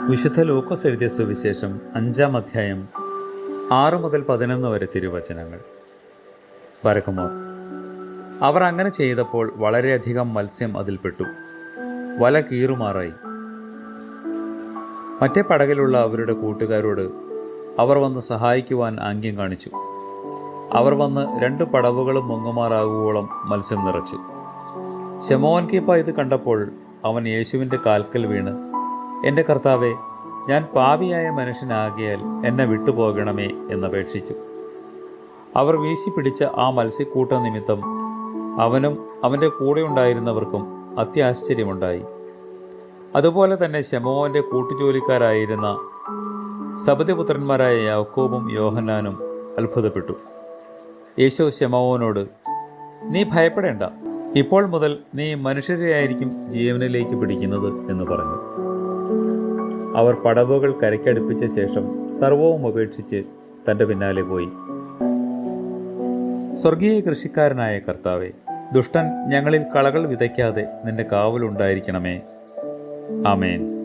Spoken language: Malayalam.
വിശുദ്ധ ലൂക്കോസ് എഴുതിയ സുവിശേഷം അഞ്ചാം അധ്യായം ആറ് മുതൽ പതിനൊന്ന് വരെ തിരുവചനങ്ങൾ. വരക്കുമോ? അവർ അങ്ങനെ ചെയ്തപ്പോൾ വളരെയധികം മത്സ്യം അതിൽപ്പെട്ടു വല കീറുമാറായി. മറ്റേ പടകിലുള്ള അവരുടെ കൂട്ടുകാരോട് അവർ വന്ന് സഹായിക്കുവാൻ ആംഗ്യം കാണിച്ചു. അവർ വന്ന് രണ്ട് പടവുകളും മുങ്ങുമാറാകുവോളം മത്സ്യം നിറച്ചു. ശമോൻ കീപ്പ ഇത് കണ്ടപ്പോൾ അവൻ യേശുവിന്റെ കാൽക്കൽ വീണ് എന്റെ കർത്താവെ ഞാൻ പാപിയായ മനുഷ്യനാകിയാൽ എന്നെ വിട്ടുപോകണമേ എന്നപേക്ഷിച്ചു അവർ വീശി പിടിച്ച ആ മത്സ്യക്കൂട്ട നിമിത്തം അവനും അവന്റെ കൂടെയുണ്ടായിരുന്നവർക്കും അത്യാശ്ചര്യമുണ്ടായി. അതുപോലെ തന്നെ ശമോന്റെ കൂട്ടുജോലിക്കാരായിരുന്ന സബദിപുത്രന്മാരായ യാക്കോബും യോഹന്നാനും അത്ഭുതപ്പെട്ടു. യേശു ശമോവനോട് നീ ഭയപ്പെടേണ്ട. ഇപ്പോൾ മുതൽ നീ മനുഷ്യരെയായിരിക്കും ജീവനിലേക്ക് പിടിക്കുന്നത് എന്ന് പറഞ്ഞു. അവർ പടവുകൾ കരയ്ക്കടുപ്പിച്ച ശേഷം സർവവും ഉപേക്ഷിച്ച് തന്റെ പിന്നാലെ പോയി. സ്വർഗീയ കൃഷിക്കാരനായ കർത്താവെ ദുഷ്ടൻ ഞങ്ങളിൽ കളകൾ വിതയ്ക്കാതെ നിന്റെ കാവലുണ്ടായിരിക്കണമേ. ആമേൻ.